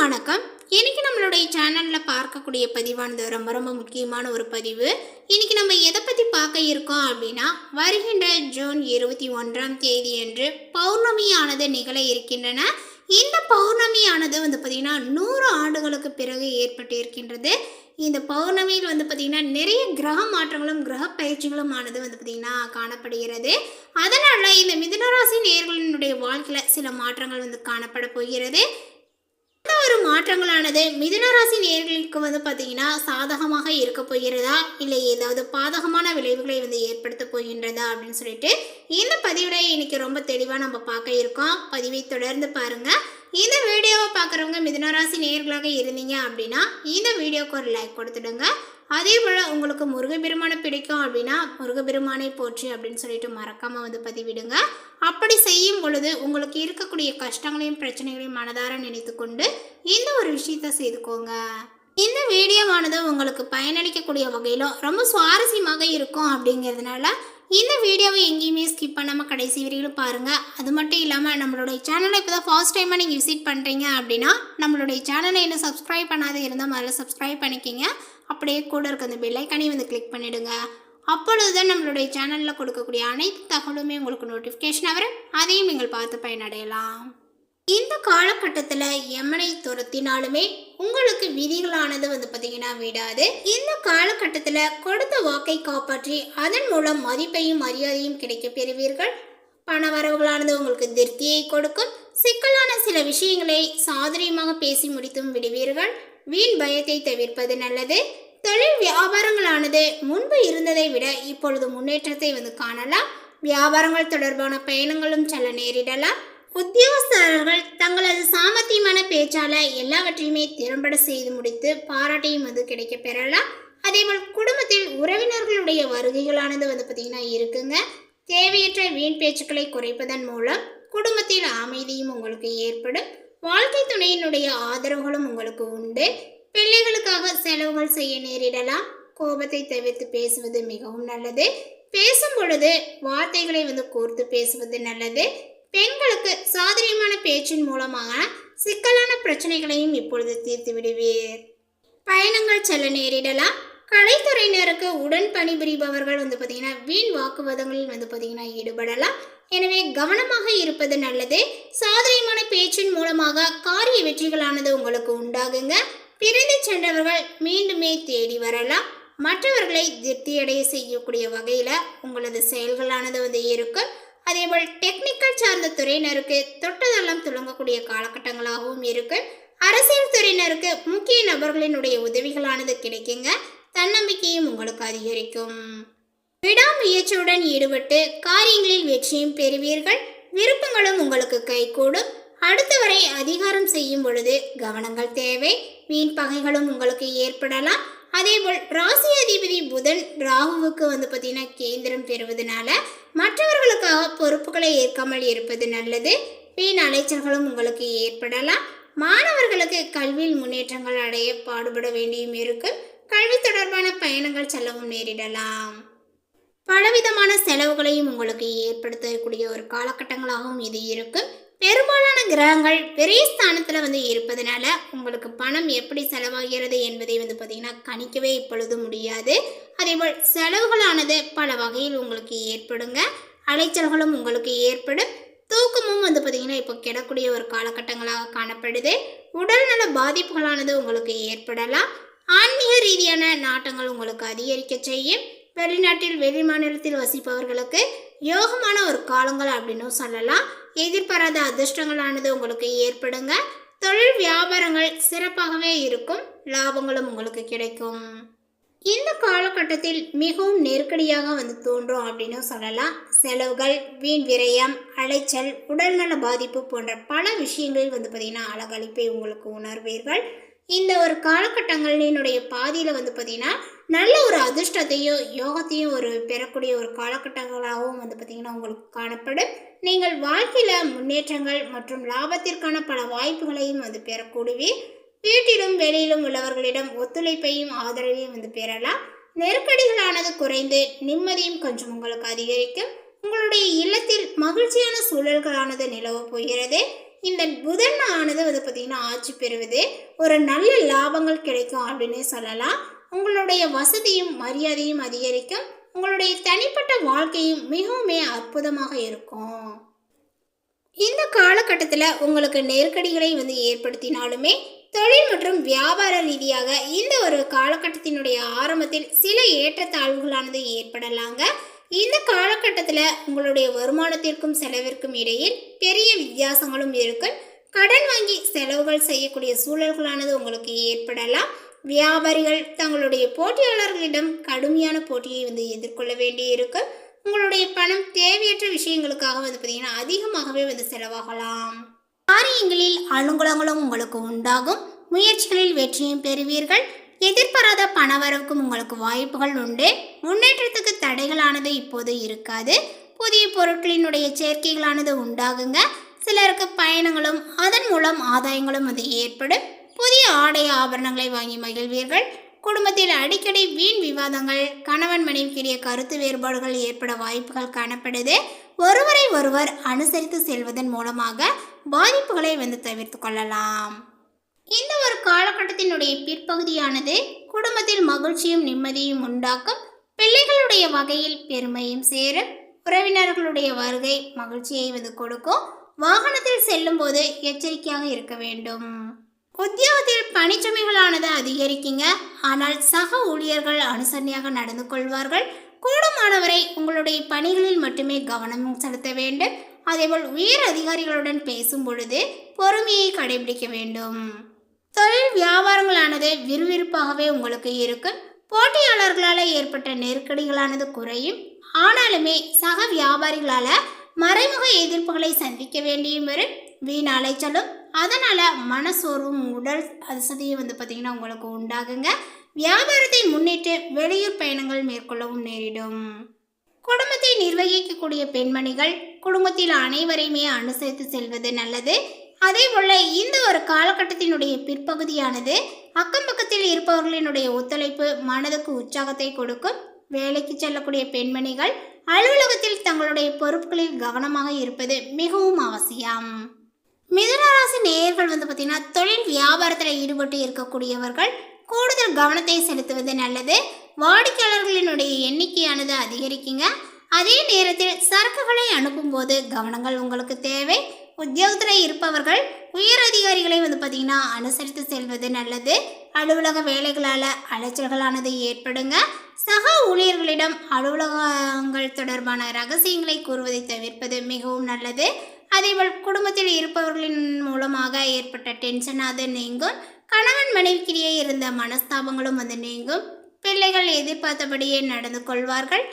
வணக்கம். இன்றைக்கி நம்மளுடைய சேனலில் பார்க்கக்கூடிய பதிவானது ரொம்ப ரொம்ப முக்கியமான ஒரு பதிவு. இன்றைக்கி நம்ம எதை பற்றி பார்க்க இருக்கோம் அப்படின்னா வருகின்ற ஜூன் இருபத்தி ஒன்றாம் தேதி அன்று பௌர்ணமியானது நிகழ இருக்கின்றன. இந்த பௌர்ணமியானது வந்து பார்த்திங்கன்னா நூறு ஆண்டுகளுக்கு பிறகு ஏற்பட்டு இருக்கின்றது. இந்த பௌர்ணமியில் வந்து பார்த்திங்கன்னா நிறைய கிரக மாற்றங்களும் கிரக பயிற்சிகளும் ஆனது வந்து பார்த்திங்கன்னா காணப்படுகிறது. அதனால் இந்த மிதுனராசி நேர்களினுடைய வாழ்க்கையில் சில மாற்றங்கள் வந்து காணப்பட போகிறது. மாற்றங்களானது மிதுனராசி நேர்களுக்கு வந்து பார்த்தீங்கன்னா சாதகமாக இருக்க போகிறதா? இல்லை ஏதாவது பாதகமான விளைவுகளை வந்து ஏற்படுத்த போகின்றதா? அப்படின்னு சொல்லிட்டு இந்த பதிவில் இன்னைக்கு ரொம்ப தெளிவாக நம்ம பார்க்க இருக்கோம். பதிவை தொடர்ந்து பாருங்க. இந்த வீடியோவை பார்க்குறவங்க மிதுனராசி நேர்களாக இருந்தீங்க அப்படின்னா இந்த வீடியோக்கு ஒரு லைக் கொடுத்துடுங்க. அதே போல் உங்களுக்கு முருகப்பெருமானை பிடிக்கும் அப்படின்னா முருகப்பெருமானை போற்றி அப்படின்னு சொல்லிட்டு மறக்காமல் வந்து பதிவிடுங்க. அப்படி செய்யும் பொழுது உங்களுக்கு இருக்கக்கூடிய கஷ்டங்களையும் பிரச்சனைகளையும் மனதார நினைத்து கொண்டு இந்த ஒரு விஷயத்த செய்துக்கோங்க. இந்த வீடியோவானது உங்களுக்கு பயனளிக்கக்கூடிய வகையிலும் ரொம்ப சுவாரஸ்யமாக இருக்கும் அப்படிங்கிறதுனால இந்த வீடியோவை எங்கேயுமே ஸ்கிப் பண்ணாமல் கடைசி வரையிலும் பாருங்கள் அது மட்டும் இல்லாமல் நம்மளுடைய சேனலை இப்போ தான் ஃபர்ஸ்ட் டைமாக நீங்கள் விசிட் பண்ணுறீங்க அப்படின்னா நம்மளுடைய சேனலை இன்னும் சப்ஸ்கிரைப் பண்ணாத இருந்தால் முதல்ல சப்ஸ்கிரைப் பண்ணிக்கிங்க. அப்படியே கூட இருக்க அந்த பெல்லைக்கானே வந்து கிளிக் பண்ணிவிடுங்க அப்பொழுது தான் நம்மளுடைய சேனலில் கொடுக்கக்கூடிய அனைத்து தகவலுமே உங்களுக்கு நோட்டிஃபிகேஷன் வரும். அதையும் நீங்கள் பார்த்து பயனடையலாம். இந்த காலகட்டத்தில் எமனை துரத்தினாலுமே உங்களுக்கு விதிகளானது வந்து பார்த்தீங்கன்னா விடாது. இந்த காலகட்டத்தில் கொடுத்த வாக்கை காப்பாற்றி அதன் மூலம் மதிப்பையும் மரியாதையும் கிடைக்க பெறுவீர்கள். பண வரவுகளானது உங்களுக்கு திருப்தியை கொடுக்கும். சிக்கலான சில விஷயங்களை சாதுரியமாக பேசி முடித்தும் விடுவீர்கள். வீண் பயத்தை தவிர்ப்பது நல்லது. தொழில் வியாபாரங்களானது முன்பு இருந்ததை விட இப்பொழுது முன்னேற்றத்தை வந்து காணலாம். வியாபாரங்கள் தொடர்பான பயணங்களும் செல்ல நேரிடலாம். உத்தியோகஸ்தர்கள் தங்களது சாமர்த்தியமான பேச்சால எல்லாவற்றையுமே திறம்பட செய்து முடித்து பாராட்டையும் வந்து கிடைக்க பெறலாம். அதேபோல் குடும்பத்தில் உறவினர்களுடைய வருகைகளானது வந்து பார்த்திங்கன்னா இருக்குங்க. தேவையற்ற வீண் பேச்சுக்களை குறைப்பதன் மூலம் குடும்பத்தில் அமைதியும் உங்களுக்கு ஏற்படும். வாழ்க்கை துணையினுடைய ஆதரவுகளும் உங்களுக்கு உண்டு. பிள்ளைகளுக்காக செலவுகள் செய்ய நேரிடலாம். கோபத்தை தவிர்த்து பேசுவது மிகவும் நல்லது. பேசும் பொழுது வார்த்தைகளை வந்து கோர்த்து பேசுவது நல்லது. பெண்களுக்கு சாதரியமான பேச்சின் மூலமாக சிக்கலான பிரச்சனைகளையும் இப்பொழுது தீர்த்து விடுவீர். பயணங்கள் செல்ல நேரிடலாம். கலைத்துறையினருக்கு உடன் பணிபுரிபவர்கள் வந்து பார்த்தீங்கன்னா வீண் வாக்குவாதங்களில் வந்து பார்த்தீங்கன்னா ஈடுபடலாம். எனவே கவனமாக இருப்பது நல்லது. சாதரியமான பேச்சின் மூலமாக காரிய வெற்றிகளானது உங்களுக்கு உண்டாகுங்க. பிரிந்து சென்றவர்கள் மீண்டுமே தேடி வரலாம். மற்றவர்களை திருப்தியடைய செய்யக்கூடிய வகையில் உங்களது செயல்களானது வந்து இருக்கும். அதேபோல் டெக்னிக்கல் சார்ந்த துறையினருக்கு தொட்டதெல்லாம் துளங்கக்கூடிய காலகட்டங்களாகவும் இருக்கு. அரசியல் துறையினருக்கு முக்கிய நபர்களினுடைய உதவிகளானது கிடைக்குங்க. தன்னம்பிக்கையும் உங்களுக்கு அதிகரிக்கும். விடாமுயற்சியுடன் ஈடுபட்டு காரியங்களில் வெற்றியும் பெறுவீர்கள். விருப்பங்களும் உங்களுக்கு கைகூடும். அடுத்தவரை அதிகாரம் செய்யும் பொழுது கவனங்கள் தேவை. வீண் பகைகளும் உங்களுக்கு ஏற்படலாம். அதேபோல் ராசி அதிபதி புதன் ராகுவுக்கு வந்து பார்த்தீங்கன்னா கேந்திரம் பெறுவதனால மற்றவர்களுக்காக பொறுப்புகளை ஏற்காமல் இருப்பது நல்லது. வீண் அலைச்சல்களும் உங்களுக்கு ஏற்படலாம். மாணவர்களுக்கு கல்வியில் முன்னேற்றங்கள் அடைய பாடுபட வேண்டியும் இருக்கு. கல்வி தொடர்பான பயணங்கள் செல்லவும் நேரிடலாம். பலவிதமான செலவுகளையும் உங்களுக்கு ஏற்படுத்தக்கூடிய ஒரு காலகட்டங்களாகவும் இது இருக்குது பெரும்பாலான கிரகங்கள் பெரிய ஸ்தானத்தில் வந்து இருப்பதனால உங்களுக்கு பணம் எப்படி செலவாகிறது என்பதை வந்து பார்த்திங்கன்னா கணிக்கவே இப்பொழுது முடியாது. அதேபோல் செலவுகளானது பல வகையில் உங்களுக்கு ஏற்படுங்க. அலைச்சல்களும் உங்களுக்கு ஏற்படும். தூக்கமும் வந்து பார்த்திங்கன்னா இப்போ கிடக்கூடிய ஒரு காலகட்டங்களாக காணப்படுது. உடல்நல பாதிப்புகளானது உங்களுக்கு ஏற்படலாம். ஆன்மீக ரீதியான நாட்டங்கள் உங்களுக்கு அதிகரிக்க செய்யும். வெளிநாட்டில் வெளி மாநிலத்தில் வசிப்பவர்களுக்கு யோகமான ஒரு காலங்கள் அப்படின்னும் சொல்லலாம். எதிர்பாராத அதிர்ஷ்டங்களானது உங்களுக்கு ஏற்படுங்க. தொழில் வியாபாரங்கள் சிறப்பாகவே இருக்கும். லாபங்களும் உங்களுக்கு கிடைக்கும். இந்த காலகட்டத்தில் மிகவும் நெருக்கடியாக வந்து தோன்றும் அப்படின்னு சொல்லலாம். செலவுகள் வீண் விரயம் அலைச்சல் உடல்நல பாதிப்பு போன்ற பல விஷயங்களில் வந்து பார்த்திங்கன்னா அழகழிப்பை உங்களுக்கு உணர்வீர்கள். இந்த ஒரு காலகட்டங்கள் என்னுடைய பாதியில் வந்து பார்த்திங்கன்னா நல்ல ஒரு அதிர்ஷ்டத்தையும் யோகத்தையும் ஒரு பெறக்கூடிய ஒரு காலகட்டங்களாகவும் வந்து பார்த்திங்கன்னா உங்களுக்கு காணப்படும். நீங்கள் வாழ்க்கையில் முன்னேற்றங்கள் மற்றும் லாபத்திற்கான பல வாய்ப்புகளையும் வந்து பெறக்கூடியவீர் வீட்டிலும் வெளியிலும் உள்ளவர்களிடம் ஒத்துழைப்பையும் ஆதரவையும் வந்து பெறலாம். நெருக்கடிகளானது குறைந்து நிம்மதியும் கொஞ்சம் உங்களுக்கு அதிகரிக்கும். உங்களுடைய இல்லத்தில் மகிழ்ச்சியான சூழல்களானது நிலவப் போகிறது. இந்த புதன் ஆனது வந்து பார்த்திங்கன்னா ஆட்சி பெறுவது ஒரு நல்ல லாபங்கள் கிடைக்கும் அப்படின்னே சொல்லலாம். உங்களுடைய வசதியும் மரியாதையும் அதிகரிக்கும். உங்களுடைய தனிப்பட்ட வாழ்க்கையும் மிகவுமே அற்புதமாக இருக்கும். இந்த காலகட்டத்தில் உங்களுக்கு நெருக்கடிகளை வந்து ஏற்படுத்தினாலுமே தொழில் மற்றும் வியாபார ரீதியாக இந்த ஒரு காலகட்டத்தினுடைய ஆரம்பத்தில் சில ஏற்றத்தாழ்வுகளானது ஏற்படலாங்க. இந்த காலகட்டத்தில் உங்களுடைய வருமானத்திற்கும் செலவிற்கும் இடையில் பெரிய வித்தியாசங்களும் இருக்கும் கடன் வாங்கி செலவுகள் செய்யக்கூடிய சூழல்களானது உங்களுக்கு ஏற்படலாம். வியாபாரிகள் தங்களுடைய போட்டியாளர்களிடம் கடுமையான போட்டியை வந்து எதிர்கொள்ள வேண்டி உங்களுடைய பணம் தேவையற்ற விஷயங்களுக்காக வந்து பார்த்தீங்கன்னா அதிகமாகவே வந்து செலவாகலாம். காரியங்களில் அனுகூலங்களும் உங்களுக்கு உண்டாகும். முயற்சிகளில் வெற்றியும் பெறுவீர்கள். எதிர்பாராத பணவரவுக்கும் உங்களுக்கு வாய்ப்புகள் உண்டு. முன்னேற்றத்துக்கு தடைகளானது இப்போது இருக்காது. புதிய பொருட்களினுடைய சேர்க்கைகளானது உண்டாகுங்க. சிலருக்கு பயணங்களும் அதன் மூலம் ஆதாயங்களும் அது ஏற்படும். புதிய ஆடை ஆபரணங்களை வாங்கி மகிழ்வீர்கள். குடும்பத்தில் அடிக்கடி வீண் விவாதங்கள் கணவன் மனைவிக்குரிய கருத்து வேறுபாடுகள் ஏற்பட வாய்ப்புகள் காணப்படுது. ஒருவரை ஒருவர் அனுசரித்து செல்வதன் மூலமாக பாதிப்புகளை வந்து தவிர்த்து கொள்ளலாம். இந்த ஒரு காலகட்டத்தினுடைய பிற்பகுதியானது குடும்பத்தில் மகிழ்ச்சியும் நிம்மதியும் உண்டாக்கும். பிள்ளைகளுடைய வகையில் பெருமையும் சேரும் உறவினர்களுடைய வருகை மகிழ்ச்சியை வந்து கொடுக்கும். வாகனத்தில் செல்லும் போது எச்சரிக்கையாக இருக்க வேண்டும். உத்தியோகத்தில் பணிச்சுமைகளானது அதிகரிக்குங்க. ஆனால் சக ஊழியர்கள் அனுசரணையாக நடந்து கொள்வார்கள். கூடுமானவரை உங்களுடைய பணிகளில் மட்டுமே கவனம் செலுத்த வேண்டும். அதேபோல் உயர் அதிகாரிகளுடன் பேசும் பொழுது பொறுமையை கடைபிடிக்க வேண்டும். தொழில் வியாபாரங்களானது விறுவிறுப்பாகவே உங்களுக்கு இருக்கும். போட்டியாளர்களால் ஏற்பட்ட நெருக்கடிகளானது குறையும். ஆனாலுமே சக வியாபாரிகளால் மறைமுக எதிர்ப்புகளை சந்திக்க வேண்டியும் வரும். வீண் அலைச்சலும் அதனால் மனசோர்வும் உடல் அசதியும் வந்து பார்த்திங்கன்னா உங்களுக்கு உண்டாகுங்க. வியாபாரத்தை முன்னிட்டு வெளியூர் பயணங்கள் மேற்கொள்ளவும் நேரிடும். குடும்பத்தை நிர்வகிக்கக்கூடிய பெண்மணிகள் குடும்பத்தில் அனைவரையுமே அனுசரித்து செல்வது நல்லது. அதே போல இந்த ஒரு காலகட்டத்தினுடைய பிற்பகுதியானது அக்கம் பக்கத்தில் இருப்பவர்களினுடைய ஒத்துழைப்பு மனதுக்கு உற்சாகத்தை கொடுக்கும். வேலைக்கு செல்லக்கூடிய பெண்மணிகள் அலுவலகத்தில் தங்களுடைய பொறுப்புகளில் கவனமாக இருப்பது மிகவும் அவசியம். மிதுனராசி நேயர்கள் வந்து பார்த்திங்கன்னா தொழில் வியாபாரத்தில் ஈடுபட்டு இருக்கக்கூடியவர்கள் கூடுதல் கவனத்தை செலுத்துவது நல்லது. வாடிக்கையாளர்களினுடைய எண்ணிக்கையானது அதிகரிக்குங்க. அதே நேரத்தில் சரக்குகளை அனுப்பும்போது கவனங்கள் உங்களுக்கு தேவை. உத்தியோகத்தில் இருப்பவர்கள் உயர் அதிகாரிகளை வந்து பார்த்திங்கன்னா அனுசரித்து செல்வது நல்லது. அலுவலக வேலைகளால் அலைச்சல்களானது ஏற்படுங்க. சக ஊழியர்களிடம் அலுவலகங்கள் தொடர்பான ரகசியங்களை கூறுவதை தவிர்ப்பது மிகவும் நல்லது. அதேபோல் குடும்பத்தில் இருப்பவர்களின் மூலமாக ஏற்பட்ட டென்ஷன் அது நீங்கும். கணவன் மனைவிக்கிடையே இருந்த மனஸ்தாபங்களும் வந்து நீங்கும். பிள்ளைகள் எதிர்பார்த்தபடியே நடந்து கொள்வார்கள்.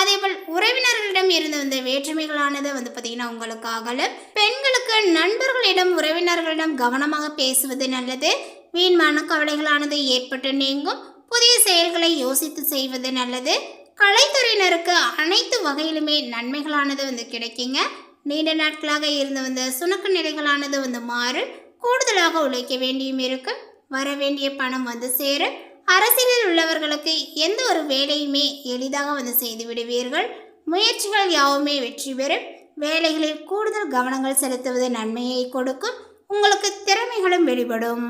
அதேபோல் உறவினர்களிடம் இருந்து வந்த வேற்றுமைகளானது வந்து பார்த்திங்கன்னா உங்களுக்கு அகலும். பெண்களுக்கு நண்பர்களிடம் உறவினர்களிடம் கவனமாக பேசுவது நல்லது. வீண் மனக்கவலைகளானது ஏற்பட்டு நீங்கும். புதிய செயல்களை யோசித்து செய்வது நல்லது. கலைத்துறையினருக்கு அனைத்து வகையிலுமே நன்மைகளானது வந்து கிடைக்குங்க. நீண்ட நாட்களாக இருந்து வந்த சுணக்க நிலைகளானது வந்து மாறு கூடுதலாக உழைக்க வேண்டியும் இருக்கு வர வேண்டிய பணம் வந்து சேரும். அரசியலில் உள்ளவர்களுக்கு எந்த ஒரு வேலையுமே எளிதாக வந்து செய்து விடுவீர்கள். முயற்சிகள் யாவுமே வெற்றி பெறும். வேலைகளில் கூடுதல் கவனங்கள் செலுத்துவது நன்மையை கொடுக்கும். உங்களுக்கு திறமைகளும் வெளிப்படும்.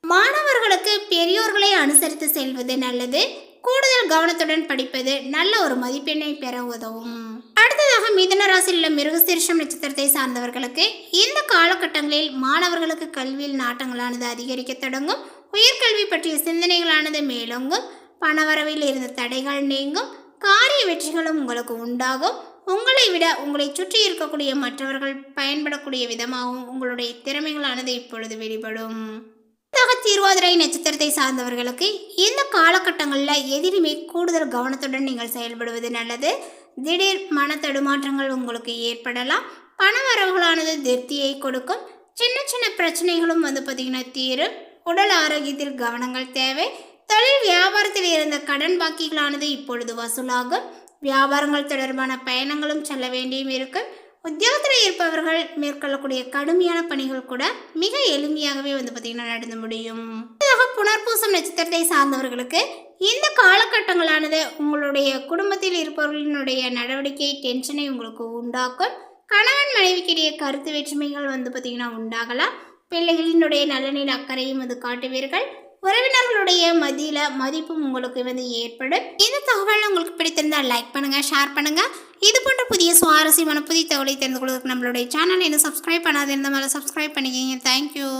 மாணவர்களுக்கு பெரியோர்களை அனுசரித்து செல்வது நல்லது. கூடுதல் கவனத்துடன் படிப்பது நல்ல ஒரு மதிப்பெண்ணை பெற உதவும். அடுத்ததாக மிதன ராசியில் உள்ள மிருகசீர்ஷம் நட்சத்திரத்தை சார்ந்தவர்களுக்கு இந்த காலகட்டங்களில் மாணவர்களுக்கு கல்வியில் நாட்டங்களானது அதிகரிக்க தொடங்கும். உயர்கல்வி பற்றிய சிந்தனைகளானது மேலோங்கும் பணவரவில் இருந்த தடைகள் நீங்கும் காரிய வெற்றிகளும் உங்களுக்கு உண்டாகும். உங்களை விட உங்களை சுற்றி இருக்கக்கூடிய மற்றவர்கள் பயன்படக்கூடிய விதமாகவும் உங்களுடைய திறமைகளானது இப்பொழுது வெளிப்படும். அடுத்ததாக திருவாதிரை நட்சத்திரத்தை சார்ந்தவர்களுக்கு இந்த காலகட்டங்களில் எதிலுமே கூடுதல் கவனத்துடன் நீங்கள் செயல்படுவது நல்லது. திடீர் மன தடுமாற்றங்கள் உங்களுக்கு ஏற்படலாம். பண வரவுகளானது திருப்தியை கொடுக்கும். சின்ன சின்ன பிரச்சனைகளும் வந்து பார்த்திங்கன்னா தீரும். உடல் ஆரோக்கியத்தில் கவனங்கள் தேவை. தொழில் வியாபாரத்தில் இருந்த கடன் பாக்கிகளானது இப்பொழுது வசூலாகும். வியாபாரங்கள் தொடர்பான பயணங்களும் செல்ல வேண்டியும் இருக்கும். உத்தியோகத்தில் இருப்பவர்கள் மேற்கொள்ளக்கூடிய கடுமையான பணிகள் கூட மிக எளிமையாகவே வந்து பார்த்திங்கன்னா நடந்து முடியும். புனர்பூசம் நட்சத்திரத்தை சார்ந்தவர்களுக்கு இந்த காலகட்டங்களானது உங்களுடைய குடும்பத்தில் இருப்பவர்களினுடைய நடவடிக்கை டென்ஷனை உங்களுக்கு உண்டாக்கும். கணவன் மனைவிக்கிடையே கருத்து வேற்றுமைகள் வந்து பார்த்திங்கன்னா உண்டாகலாம். பிள்ளைகளினுடைய நலனில் அக்கறையும் அது காட்டுவீர்கள். உறவினர்களுடைய மதியில மதிப்பும் உங்களுக்கு வந்து ஏற்படும். இந்த தகவல் உங்களுக்கு பிடித்திருந்தால் லைக் பண்ணுங்க ஷேர் பண்ணுங்க. இது போன்ற புதிய சுவாரஸ்யமான புதிய தகவலை தெரிந்து கொள்வதற்கு நம்மளுடைய சேனல் என்ன சப்ஸ்கிரைப் பண்ணாது இருந்த மேலே சப்ஸ்கிரைப் பண்ணிக்கிங்க தேங்க்யூ